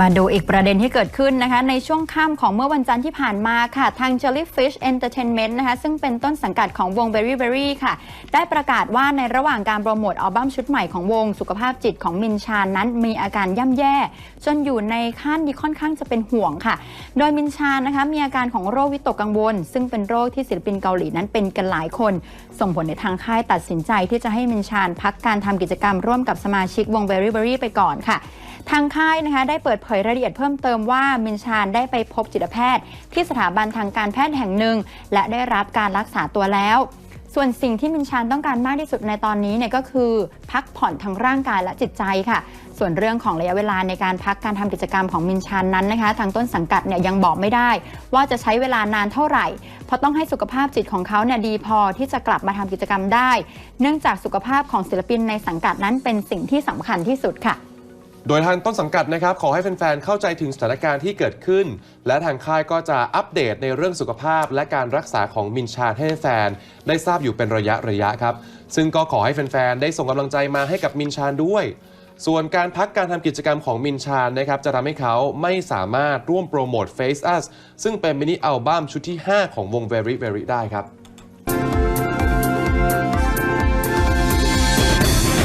มาดูอีกประเด็นที่เกิดขึ้นนะคะ ในช่วงค่ำของเมื่อวันจันทร์ที่ผ่านมาค่ะ ทาง Jellyfish Entertainment นะคะ ซึ่งเป็นต้นสังกัดของวง Berry Berry ค่ะ ได้ประกาศว่าในระหว่างการโปรโมทอัลบั้มชุดใหม่ของวงสุขภาพจิตของมินชานนั้นมีอาการย่ำแย่ จนอยู่ในขั้นที่ค่อนข้างจะเป็นห่วงค่ะ โดยมินชานนะคะมีอาการของโรควิตกกังวล ซึ่งเป็นโรคที่ศิลปินเกาหลีนั้นเป็นกันหลายคน ส่งผลในทางค่ายตัดสินใจที่จะให้มินชานพักการทำกิจกรรมร่วมกับสมาชิกวง Berry Berry ไปก่อนค่ะ ทางค่ายนะคะได้เปิดเผยรายละเอียดเพิ่มเติมว่ามินชานได้ไปพบจิตแพทย์ ที่สถาบันทางการแพทย์แห่งหนึ่ง และได้รับการรักษาตัวแล้วส่วนสิ่งที่มินชานต้องการมากที่สุดในตอนนี้เนี่ยก็คือ พักผ่อนทั้งร่างกายและจิตใจค่ะ ส่วนเรื่องของระยะเวลาในการพักการทำกิจกรรมของมินชานนั้นนะคะ ทางต้นสังกัดเนี่ยยังบอกไม่ได้ ว่าจะใช้เวลานานเท่าไหร่ เพราะต้องให้สุขภาพจิตของเขาเนี่ยดีพอที่จะกลับมาทำกิจกรรมได้ เนื่องจากสุขภาพของศิลปินในสังกัดนั้นเป็นสิ่งที่สำคัญที่สุดค่ะ โดยทางต้นสังกัดนะครับขอให้แฟนๆ เข้าใจถึงสถานการณ์ที่เกิดขึ้น และทางค่ายก็จะอัปเดตในเรื่องสุขภาพ และการรักษาของมินชาให้แฟนได้ทราบอยู่เป็นระยะระยะครับ ซึ่งก็ขอให้แฟนๆ ได้ส่งกำลังใจมาให้กับมินชานด้วย ส่วนการพักการทำกิจกรรมของมินชานนะครับจะทำให้เขาไม่สามารถร่วมโปรโมท Face Us ซึ่งเป็นมินิอัลบั้มชุดที่ 5 ของวง Very Very ได้ครับ